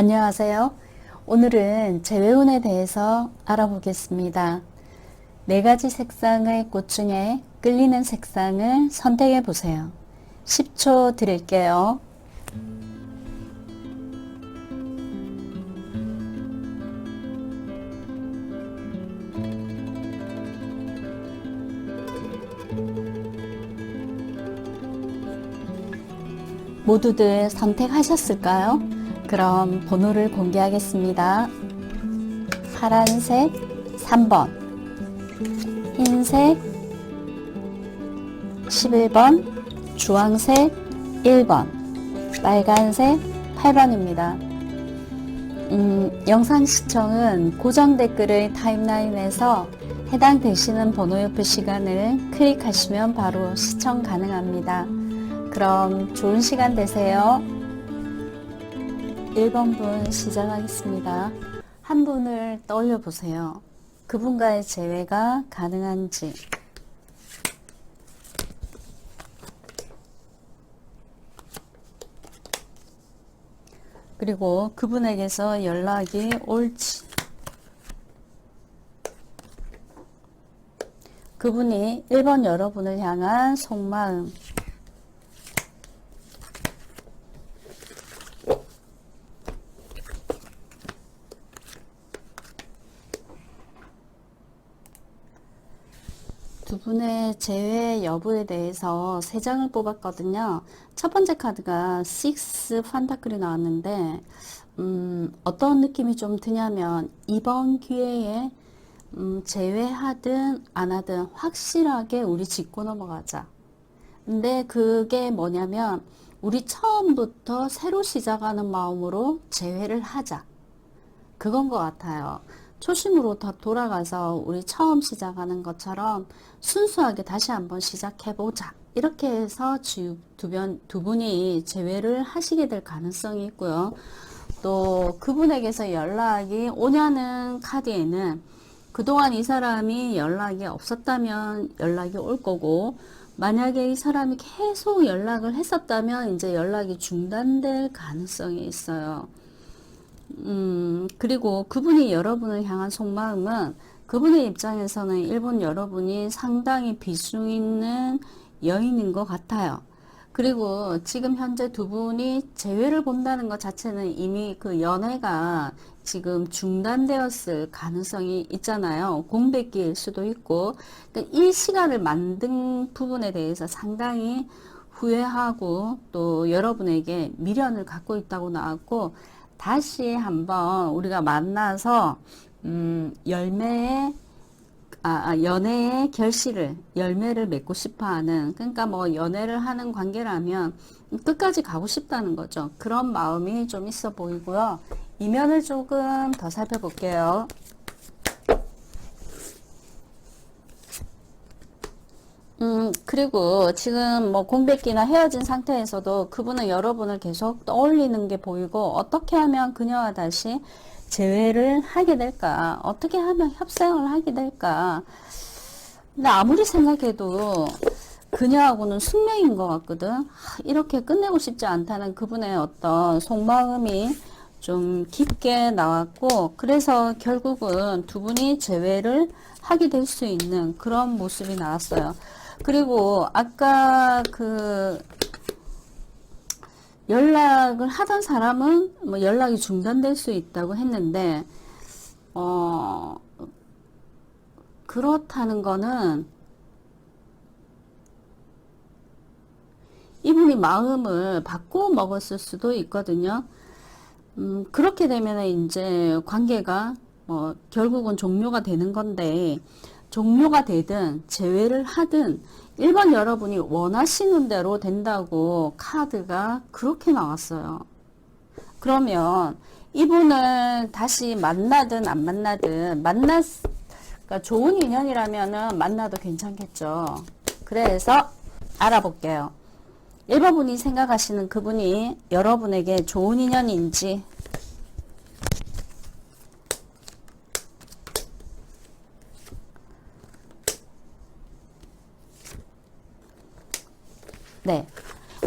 안녕하세요. 오늘은 재회운에 대해서 알아보겠습니다. 네 가지 색상의 꽃 중에 끌리는 색상을 선택해 보세요. 10초 드릴게요. 모두들 선택하셨을까요? 그럼 번호를 공개하겠습니다. 파란색 3번, 흰색 11번, 주황색 1번, 빨간색 8번입니다. 음, 영상 시청은 고정 댓글의 타임라인에서 해당 되시는 번호 옆의 시간을 클릭하시면 바로 시청 가능합니다. 그럼 좋은 시간 되세요. 1번 분 시작하겠습니다. 한 분을 떠올려 보세요. 그분과의 재회가 가능한지. 그리고 그분에게서 연락이 올지. 그분이 1번 여러분을 향한 속마음. 두 분의 재회 여부에 대해서 세 장을 뽑았거든요. 첫 번째 카드가 6 판타클이 나왔는데 음, 어떤 느낌이 좀 드냐면 이번 기회에 음, 재회하든 안 하든 확실하게 우리 짚고 넘어가자. 근데 그게 뭐냐면 우리 처음부터 새로 시작하는 마음으로 재회를 하자. 그건 것 같아요. 초심으로 더 돌아가서 우리 처음 시작하는 것처럼 순수하게 다시 한번 시작해보자. 이렇게 해서 두, 변, 두 분이 재회를 하시게 될 가능성이 있고요. 또 그분에게서 연락이 오냐는 카드에는 그동안 이 사람이 연락이 없었다면 연락이 올 거고 만약에 이 사람이 계속 연락을 했었다면 이제 연락이 중단될 가능성이 있어요. 음, 그리고 그분이 여러분을 향한 속마음은 그분의 입장에서는 일본 여러분이 상당히 비중 있는 여인인 것 같아요. 그리고 지금 현재 두 분이 재회를 본다는 것 자체는 이미 그 연애가 지금 중단되었을 가능성이 있잖아요. 공백기일 수도 있고. 그러니까 이 시간을 만든 부분에 대해서 상당히 후회하고 또 여러분에게 미련을 갖고 있다고 나왔고 다시 한번 우리가 만나서 음, 열매의 아, 아, 연애의 결실을 열매를 맺고 싶어하는 그러니까 뭐 연애를 하는 관계라면 끝까지 가고 싶다는 거죠. 그런 마음이 좀 있어 보이고요. 이면을 조금 더 살펴볼게요. 음, 그리고 지금 뭐 공백기나 헤어진 상태에서도 그분은 여러분을 계속 떠올리는 게 보이고 어떻게 하면 그녀와 다시 재회를 하게 될까? 어떻게 하면 협상을 하게 될까? 근데 아무리 생각해도 그녀하고는 숙명인 것 같거든. 이렇게 끝내고 싶지 않다는 그분의 어떤 속마음이 좀 깊게 나왔고, 그래서 결국은 두 분이 재회를 하게 될 수 있는 그런 모습이 나왔어요. 그리고 아까 그 연락을 하던 사람은 뭐 연락이 중단될 수 있다고 했는데 어 그렇다는 거는 이분이 마음을 바꿔 먹었을 수도 있거든요. 음, 그렇게 되면 이제 관계가 뭐 결국은 종료가 되는 건데 종료가 되든 재회를 하든 1번 여러분이 원하시는 대로 된다고 카드가 그렇게 나왔어요. 그러면 이분을 다시 만나든 안 만나든 만났 그러니까 좋은 인연이라면은 만나도 괜찮겠죠. 그래서 알아볼게요. 1번 분이 생각하시는 그분이 여러분에게 좋은 인연인지 네.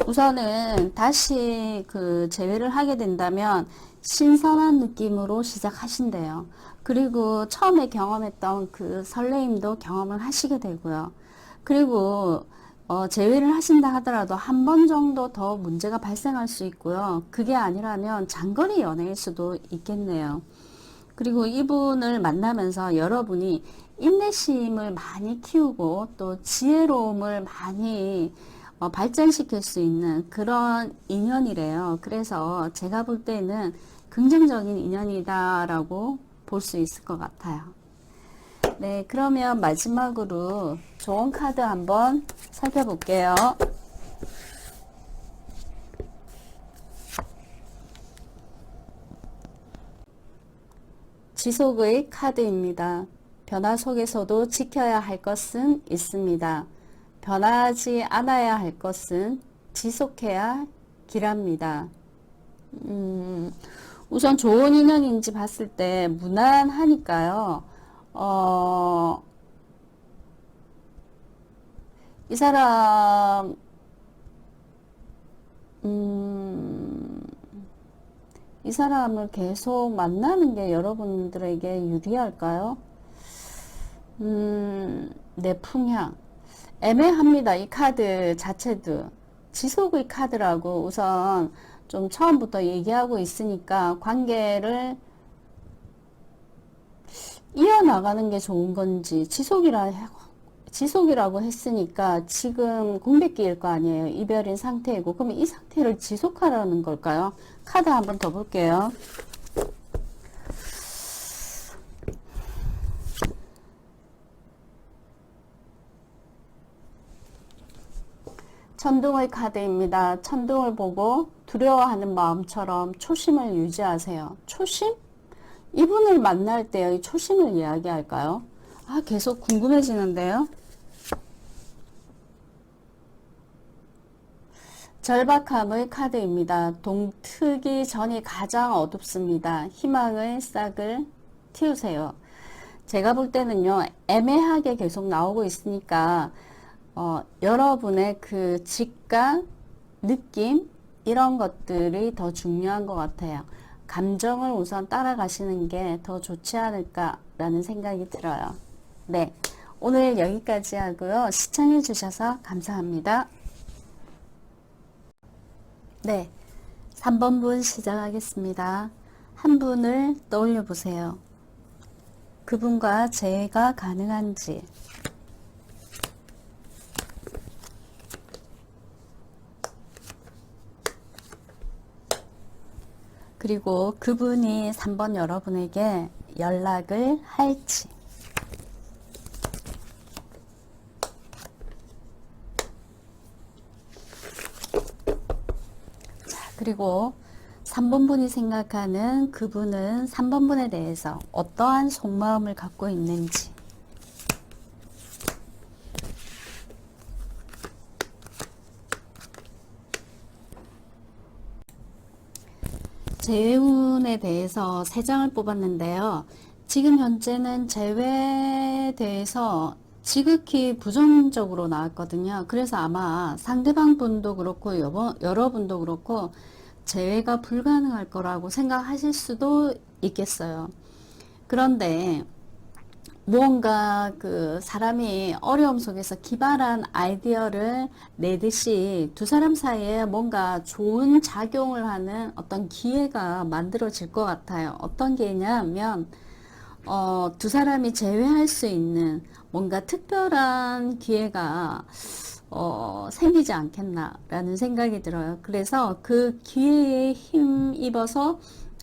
우선은 다시 그 재회를 하게 된다면 신선한 느낌으로 시작하신대요. 그리고 처음에 경험했던 그 설레임도 경험을 하시게 되고요. 그리고 어, 제외를 하신다 하더라도 한 번 정도 더 문제가 발생할 수 있고요. 그게 아니라면 장거리 연애일 수도 있겠네요. 그리고 이분을 만나면서 여러분이 인내심을 많이 키우고 또 지혜로움을 많이 어, 발전시킬 수 있는 그런 인연이래요. 그래서 제가 볼 때는 긍정적인 인연이다라고 볼 수 있을 것 같아요. 네, 그러면 마지막으로 좋은 카드 한번 살펴볼게요. 지속의 카드입니다. 변화 속에서도 지켜야 할 것은 있습니다. 변하지 않아야 할 것은 지속해야 길합니다. 음, 우선 좋은 인연인지 봤을 때 무난하니까요. 어, 이 사람, 음, 이 사람을 계속 만나는 게 여러분들에게 유리할까요? 음, 내 풍향. 애매합니다. 이 카드 자체도. 지속의 카드라고 우선 좀 처음부터 얘기하고 있으니까 관계를 이어나가는 게 좋은 건지 지속이라 지속이라고 했으니까 지금 공백기일 거 아니에요. 이별인 상태이고 그러면 이 상태를 지속하라는 걸까요? 카드 한번 더 볼게요. 천둥의 카드입니다. 천둥을 보고 두려워하는 마음처럼 초심을 유지하세요. 초심? 이분을 만날 때의 초심을 이야기할까요? 아, 계속 궁금해지는데요. 절박함의 카드입니다. 동트기 전이 가장 어둡습니다. 희망의 싹을 틔우세요. 제가 볼 때는요, 애매하게 계속 나오고 있으니까, 어, 여러분의 그 직감, 느낌, 이런 것들이 더 중요한 것 같아요. 감정을 우선 따라가시는 게 더 좋지 않을까라는 생각이 들어요. 네. 오늘 여기까지 하고요. 시청해 주셔서 감사합니다. 네. 3번 분 시작하겠습니다. 한 분을 떠올려 보세요. 그분과 재회가 가능한지, 그리고 그분이 3번 여러분에게 연락을 할지. 자, 그리고 3번 분이 생각하는 그분은 3번 분에 대해서 어떠한 속마음을 갖고 있는지. 재운에 대해서 세 장을 뽑았는데요. 지금 현재는 재회에 대해서 지극히 부정적으로 나왔거든요. 그래서 아마 상대방 분도 그렇고 여러, 여러분도 그렇고 재회가 불가능할 거라고 생각하실 수도 있겠어요. 그런데 무언가 그 사람이 어려움 속에서 기발한 아이디어를 내듯이 두 사람 사이에 뭔가 좋은 작용을 하는 어떤 기회가 만들어질 것 같아요. 어떤 기회냐면, 어, 두 사람이 제외할 수 있는 뭔가 특별한 기회가 어, 생기지 않겠나라는 생각이 들어요. 그래서 그 기회에 힘입어서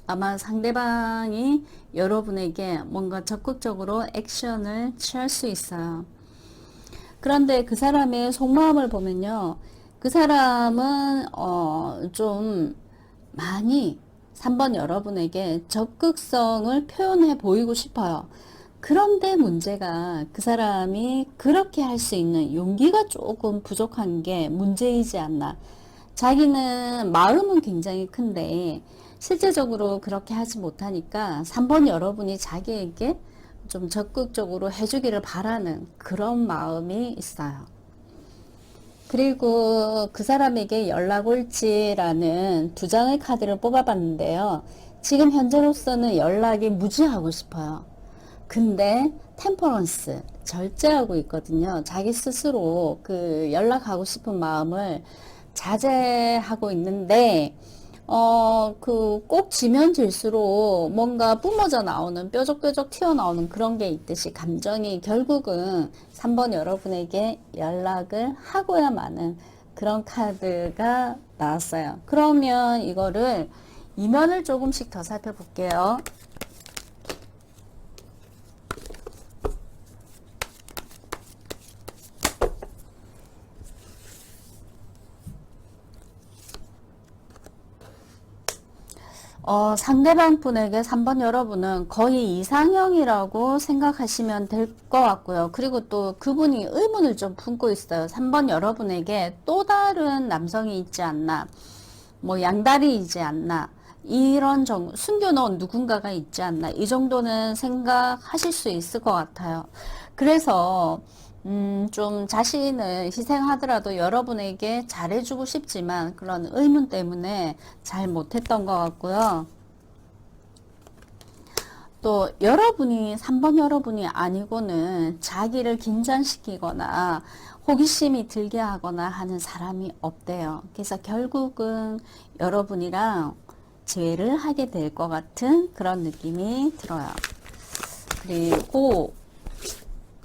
아마 상대방이 여러분에게 뭔가 적극적으로 액션을 취할 수 있어요. 그런데 그 사람의 속마음을 보면요. 그 사람은 어, 좀 많이 3번 여러분에게 적극성을 표현해 보이고 싶어요. 그런데 문제가 그 사람이 그렇게 할 수 있는 용기가 조금 부족한 게 문제이지 않나. 자기는 마음은 굉장히 큰데 실제적으로 그렇게 하지 못하니까 3번 여러분이 자기에게 좀 적극적으로 해주기를 바라는 그런 마음이 있어요. 그리고 그 사람에게 연락 올지라는 두 장의 카드를 뽑아봤는데요. 지금 현재로서는 연락이 무지하고 싶어요. 근데 템퍼런스 절제하고 있거든요. 자기 스스로 그 연락하고 싶은 마음을 자제하고 있는데 어, 그, 꼭 지면 질수록 뭔가 뿜어져 나오는, 뾰족뾰족 튀어나오는 그런 게 있듯이 감정이 결국은 3번 여러분에게 연락을 하고야 마는 그런 카드가 나왔어요. 그러면 이거를 이면을 조금씩 더 살펴볼게요. 어, 상대방 분에게 3번 여러분은 거의 이상형이라고 생각하시면 될 것 같고요. 그리고 또 그분이 의문을 좀 품고 있어요. 3번 여러분에게 또 다른 남성이 있지 않나, 뭐 양다리이지 않나, 이런 정, 숨겨놓은 누군가가 있지 않나, 이 정도는 생각하실 수 있을 것 같아요. 그래서, 음, 좀 자신을 희생하더라도 여러분에게 잘해주고 싶지만 그런 의문 때문에 잘 못했던 것 같고요. 또 여러분이 3번 여러분이 아니고는 자기를 긴장시키거나 호기심이 들게 하거나 하는 사람이 없대요. 그래서 결국은 여러분이랑 재회를 하게 될 것 같은 그런 느낌이 들어요. 그리고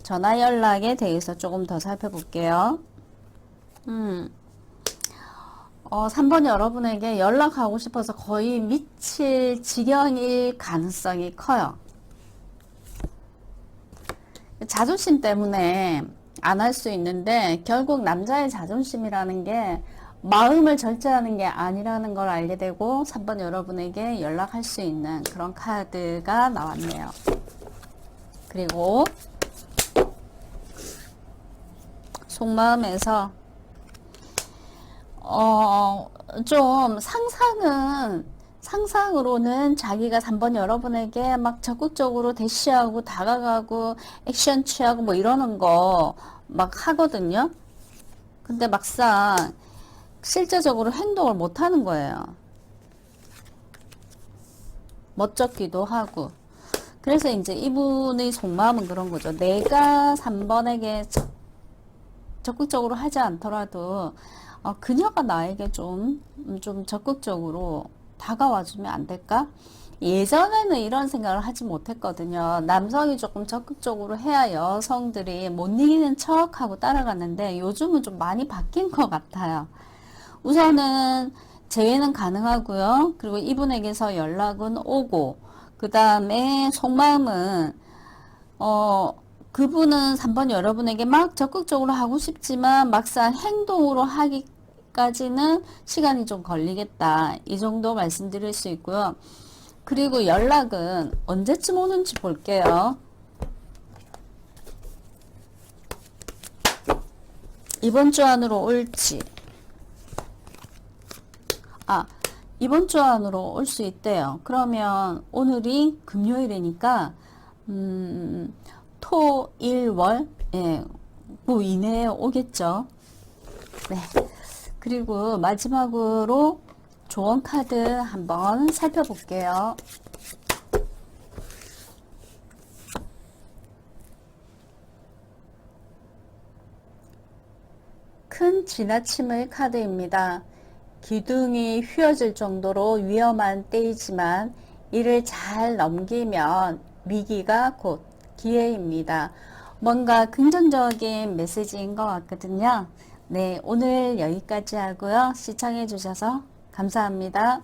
전화 연락에 대해서 조금 더 살펴볼게요. 음. 어, 3번 여러분에게 연락하고 싶어서 거의 미칠 지경일 가능성이 커요. 자존심 때문에 안 할 수 있는데 결국 남자의 자존심이라는 게 마음을 절제하는 게 아니라는 걸 알게 되고 3번 여러분에게 연락할 수 있는 그런 카드가 나왔네요. 그리고 속마음에서 어, 좀 상상은 상상으로는 자기가 3번 여러분에게 막 적극적으로 대시하고 다가가고 액션 취하고 뭐 이러는 거 막 하거든요. 근데 막상 실제적으로 행동을 못 하는 거예요. 멋쩍기도 하고. 그래서 이제 이분의 속마음은 그런 거죠. 내가 3번에게 적극적으로 하지 않더라도 어, 그녀가 나에게 좀, 음, 좀 적극적으로 다가와주면 안 될까? 예전에는 이런 생각을 하지 못했거든요. 남성이 조금 적극적으로 해야 여성들이 못 이기는 척 하고 따라갔는데 요즘은 좀 많이 바뀐 것 같아요. 우선은 재회는 가능하고요. 그리고 이분에게서 연락은 오고 그 다음에 속마음은 어 그분은 3번 여러분에게 막 적극적으로 하고 싶지만 막상 행동으로 하기까지는 시간이 좀 걸리겠다. 이 정도 말씀드릴 수 있고요. 그리고 연락은 언제쯤 오는지 볼게요. 이번 주 안으로 올지. 아, 이번 주 안으로 올 수 있대요. 그러면 오늘이 금요일이니까, 음, 토, 일, 월, 예, 그 이내에 오겠죠. 네. 그리고 마지막으로 조언 카드 한번 살펴볼게요. 큰 지나침의 카드입니다. 기둥이 휘어질 정도로 위험한 때이지만 이를 잘 넘기면 위기가 곧 기회입니다. 뭔가 긍정적인 메시지인 것 같거든요. 네, 오늘 여기까지 하고요. 시청해 주셔서 감사합니다.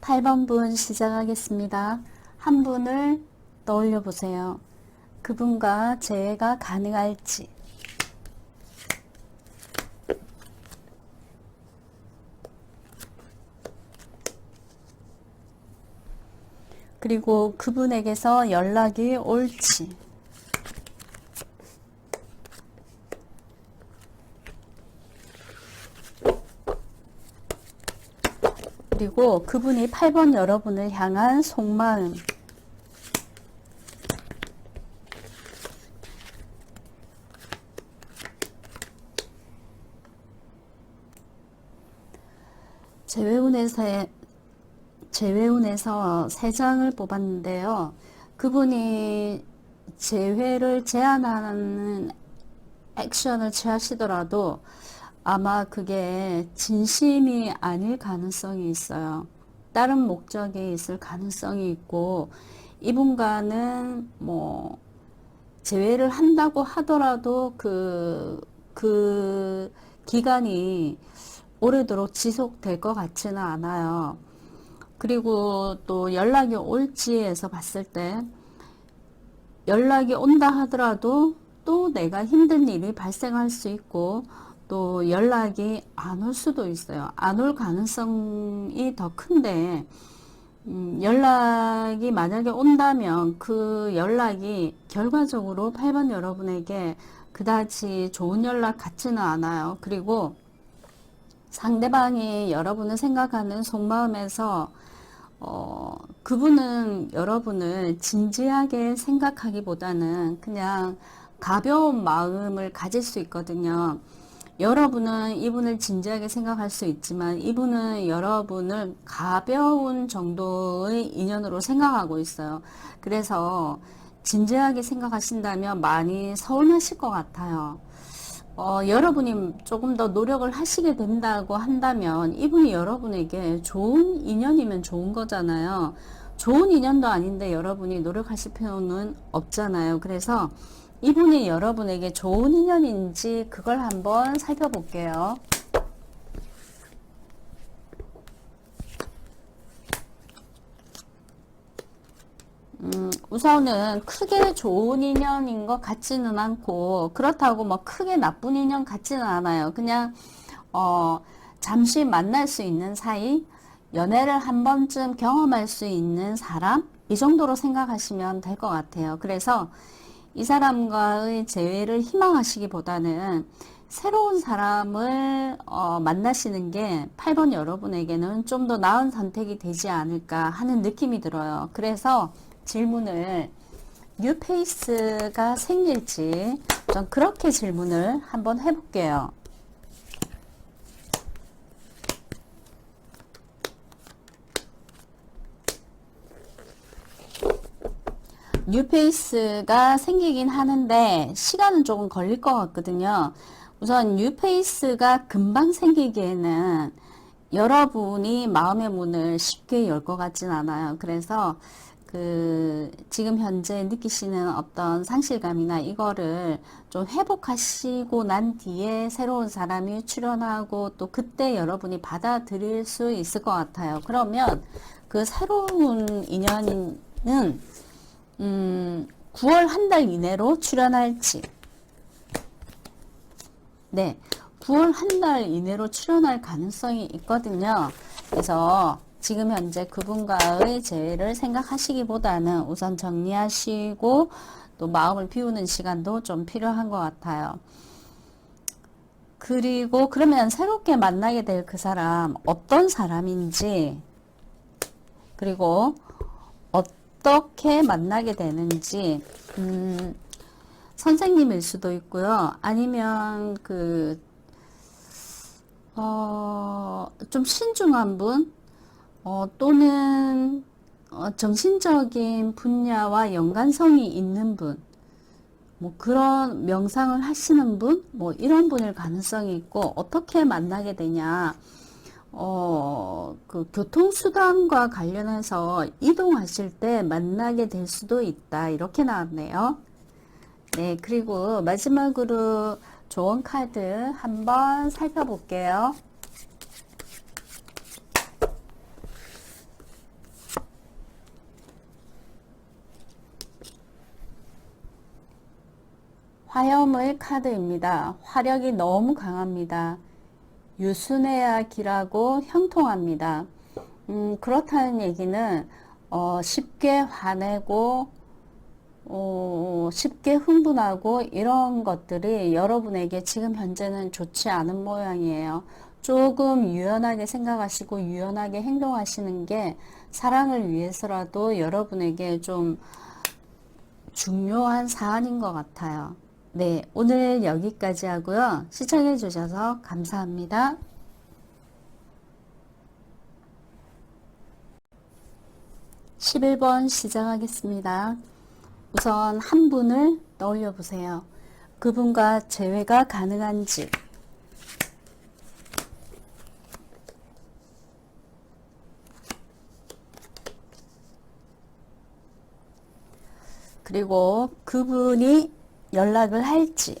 8번 분 시작하겠습니다. 한 분을 떠올려 보세요. 그분과 재회가 가능할지. 그리고 그분에게서 연락이 올지. 그리고 그분이 8번 여러분을 향한 속마음. 재회운에서 재회운에서 세 장을 뽑았는데요. 그분이 재회를 제안하는 액션을 취하시더라도 아마 그게 진심이 아닐 가능성이 있어요. 다른 목적이 있을 가능성이 있고 이분과는 뭐 재회를 한다고 하더라도 그, 그 기간이 오래도록 지속될 것 같지는 않아요. 그리고 또 연락이 올지에서 봤을 때 연락이 온다 하더라도 또 내가 힘든 일이 발생할 수 있고 또 연락이 안 올 수도 있어요. 안 올 가능성이 더 큰데 음, 연락이 만약에 온다면 그 연락이 결과적으로 8번 여러분에게 그다지 좋은 연락 같지는 않아요. 그리고 상대방이 여러분을 생각하는 속마음에서 어, 그분은 여러분을 진지하게 생각하기보다는 그냥 가벼운 마음을 가질 수 있거든요. 여러분은 이분을 진지하게 생각할 수 있지만 이분은 여러분을 가벼운 정도의 인연으로 생각하고 있어요. 그래서 진지하게 생각하신다면 많이 서운하실 것 같아요. 어, 여러분이 조금 더 노력을 하시게 된다고 한다면 이분이 여러분에게 좋은 인연이면 좋은 거잖아요. 좋은 인연도 아닌데 여러분이 노력하실 필요는 없잖아요. 그래서 이분이 여러분에게 좋은 인연인지 그걸 한번 살펴볼게요. 음, 우선은 크게 좋은 인연인 것 같지는 않고 그렇다고 뭐 크게 나쁜 인연 같지는 않아요. 그냥 어, 잠시 만날 수 있는 사이, 연애를 한 번쯤 경험할 수 있는 사람 이 정도로 생각하시면 될 것 같아요. 그래서 이 사람과의 재회를 희망하시기보다는 새로운 사람을 어, 만나시는 게 8번 여러분에게는 좀 더 나은 선택이 되지 않을까 하는 느낌이 들어요. 그래서 질문을 뉴페이스가 생길지 전 그렇게 질문을 한번 해볼게요. 뉴페이스가 생기긴 하는데 시간은 조금 걸릴 것 같거든요. 우선 뉴페이스가 금방 생기기에는 여러분이 마음의 문을 쉽게 열 것 같진 않아요. 그래서 그 지금 현재 느끼시는 어떤 상실감이나 이거를 좀 회복하시고 난 뒤에 새로운 사람이 출연하고 또 그때 여러분이 받아들일 수 있을 것 같아요. 그러면 그 새로운 인연은 음, 9월 한 달 이내로 출연할지 네, 9월 한 달 이내로 출연할 가능성이 있거든요. 그래서 지금 현재 그분과의 재회를 생각하시기보다는 우선 정리하시고 또 마음을 비우는 시간도 좀 필요한 것 같아요. 그리고 그러면 새롭게 만나게 될 그 사람 어떤 사람인지 그리고 어떻게 만나게 되는지 음, 선생님일 수도 있고요. 아니면 그 어, 좀 신중한 분 어, 또는 어, 정신적인 분야와 연관성이 있는 분, 뭐 그런 명상을 하시는 분, 뭐 이런 분일 가능성이 있고 어떻게 만나게 되냐, 어, 그 교통수단과 관련해서 이동하실 때 만나게 될 수도 있다. 이렇게 나왔네요. 네, 그리고 마지막으로 조언 카드 한번 살펴볼게요. 화염의 카드입니다. 화력이 너무 강합니다. 유순해야 길하고 형통합니다. 음, 그렇다는 얘기는 어, 쉽게 화내고 어, 쉽게 흥분하고 이런 것들이 여러분에게 지금 현재는 좋지 않은 모양이에요. 조금 유연하게 생각하시고 유연하게 행동하시는 게 사랑을 위해서라도 여러분에게 좀 중요한 사안인 것 같아요. 네, 오늘 여기까지 하고요. 시청해 주셔서 감사합니다. 11번 시작하겠습니다. 우선 한 분을 떠올려 보세요. 그분과 재회가 가능한지 그리고 그분이 연락을 할지,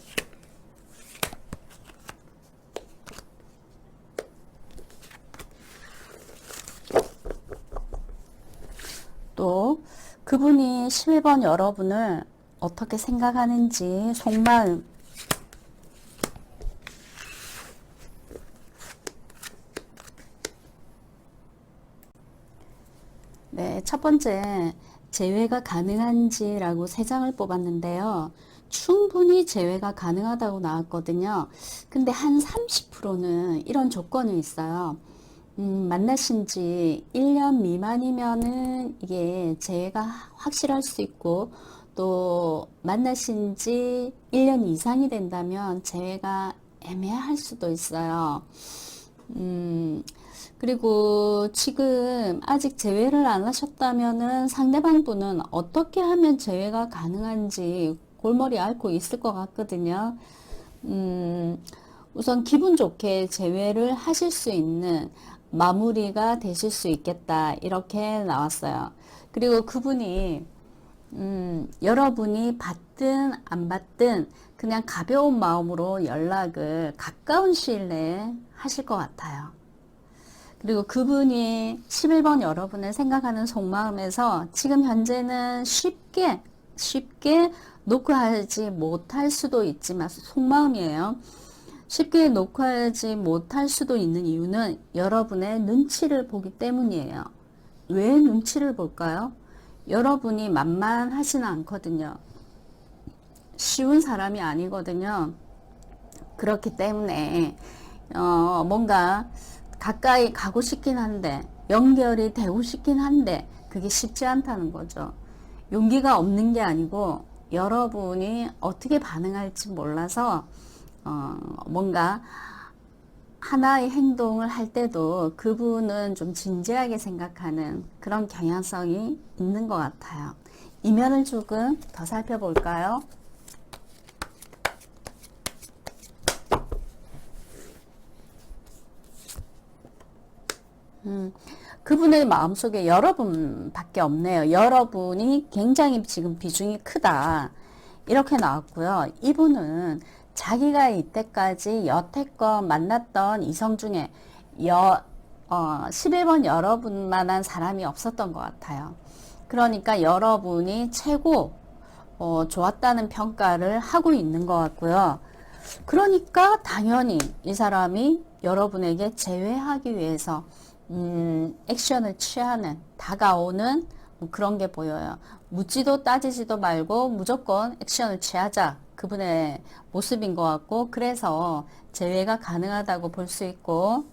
또 그분이 11번 여러분을 어떻게 생각하는지 속마음 네, 첫 번째 재회가 가능한지라고 세 장을 뽑았는데요. 충분히 재회가 가능하다고 나왔거든요. 근데 한 30%는 이런 조건이 있어요. 음, 만나신 지 1년 미만이면은 이게 재회가 확실할 수 있고 또 만나신 지 1년 이상이 된다면 재회가 애매할 수도 있어요. 음, 그리고 지금 아직 재회를 안 하셨다면은 상대방 분은 어떻게 하면 재회가 가능한지 골머리 앓고 있을 것 같거든요. 음, 우선 기분 좋게 재회를 하실 수 있는 마무리가 되실 수 있겠다. 이렇게 나왔어요. 그리고 그분이, 음, 여러분이 받든 안 받든 그냥 가벼운 마음으로 연락을 가까운 시일 내에 하실 것 같아요. 그리고 그분이 11번 여러분을 생각하는 속마음에서 지금 현재는 쉽게, 쉽게 녹화하지 못할 수도 있지만 속마음이에요. 쉽게 녹화하지 못할 수도 있는 이유는 여러분의 눈치를 보기 때문이에요. 왜 눈치를 볼까요? 여러분이 만만하지는 않거든요. 쉬운 사람이 아니거든요. 그렇기 때문에 어, 뭔가 가까이 가고 싶긴 한데 연결이 되고 싶긴 한데 그게 쉽지 않다는 거죠. 용기가 없는 게 아니고 여러분이 어떻게 반응할지 몰라서 어, 뭔가 하나의 행동을 할 때도 그분은 좀 진지하게 생각하는 그런 경향성이 있는 것 같아요. 이면을 조금 더 살펴볼까요? 음, 그분의 마음속에 여러분밖에 없네요. 여러분이 굉장히 지금 비중이 크다. 이렇게 나왔고요. 이분은 자기가 이때까지 여태껏 만났던 이성 중에 여, 어, 11번 여러분만한 사람이 없었던 것 같아요. 그러니까 여러분이 최고 어, 좋았다는 평가를 하고 있는 것 같고요. 그러니까 당연히 이 사람이 여러분에게 제외하기 위해서 음, 액션을 취하는 다가오는 뭐 그런 게 보여요. 묻지도 따지지도 말고 무조건 액션을 취하자. 그분의 모습인 것 같고 그래서 재회가 가능하다고 볼 수 있고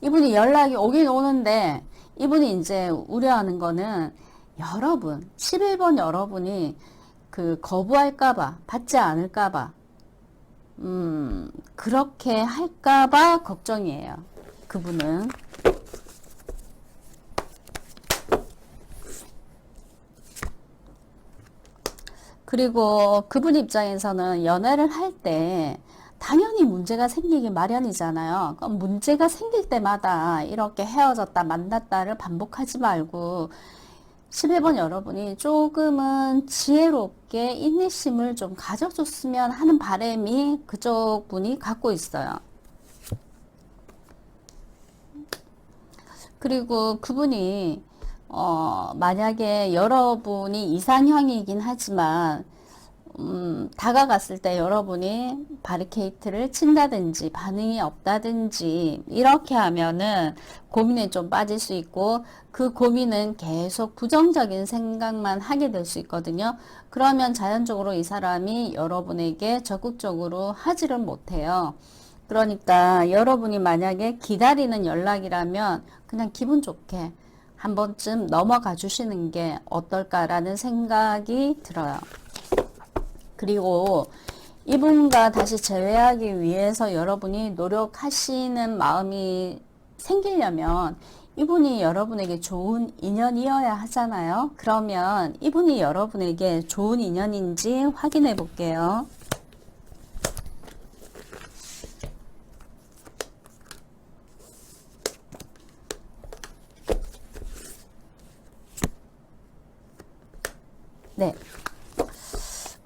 이분이 연락이 오긴 오는데 이분이 이제 우려하는 거는 여러분 11번 여러분이 그 거부할까봐 받지 않을까봐 음 그렇게 할까봐 걱정이에요 그분은 그리고 그분 입장에서는 연애를 할 때 당연히 문제가 생기기 마련이잖아요. 그럼 문제가 생길 때마다 이렇게 헤어졌다 만났다를 반복하지 말고 11번 여러분이 조금은 지혜롭게 인내심을 좀 가져줬으면 하는 바람이 그쪽 분이 갖고 있어요. 그리고 그분이 어, 만약에 여러분이 이상형이긴 하지만 음, 다가갔을 때 여러분이 바리케이트를 친다든지 반응이 없다든지 이렇게 하면은 고민에 좀 빠질 수 있고 그 고민은 계속 부정적인 생각만 하게 될 수 있거든요. 그러면 자연적으로 이 사람이 여러분에게 적극적으로 하지를 못해요. 그러니까 여러분이 만약에 기다리는 연락이라면 그냥 기분 좋게 한 번쯤 넘어가 주시는 게 어떨까라는 생각이 들어요. 그리고 이분과 다시 재회하기 위해서 여러분이 노력하시는 마음이 생기려면 이분이 여러분에게 좋은 인연이어야 하잖아요. 그러면 이분이 여러분에게 좋은 인연인지 확인해 볼게요.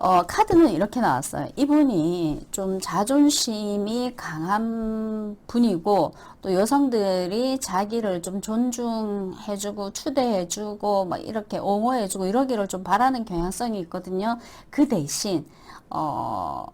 어, 카드는 이렇게 나왔어요. 이분이 좀 자존심이 강한 분이고, 또 여성들이 자기를 좀 존중해주고, 추대해주고, 막 이렇게 옹호해주고, 이러기를 좀 바라는 경향성이 있거든요. 그 대신, 어,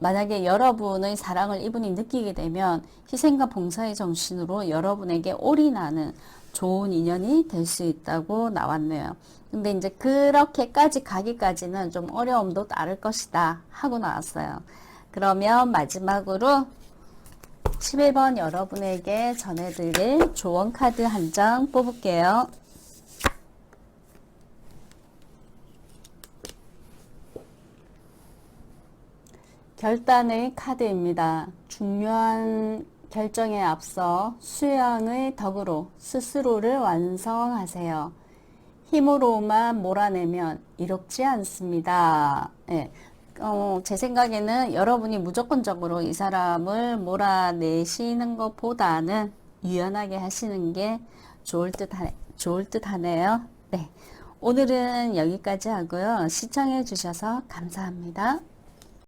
만약에 여러분의 사랑을 이분이 느끼게 되면 희생과 봉사의 정신으로 여러분에게 올인하는 좋은 인연이 될 수 있다고 나왔네요. 근데 이제 그렇게까지 가기까지는 좀 어려움도 따를 것이다 하고 나왔어요. 그러면 마지막으로 11번 여러분에게 전해드릴 조언 카드 한 장 뽑을게요. 결단의 카드입니다. 중요한 결정에 앞서 수양의 덕으로 스스로를 완성하세요. 힘으로만 몰아내면 이롭지 않습니다. 예. 어, 제 생각에는 여러분이 무조건적으로 이 사람을 몰아내시는 것보다는 유연하게 하시는 게 좋을 듯, 하, 좋을 듯 하네요. 네. 오늘은 여기까지 하고요. 시청해 주셔서 감사합니다.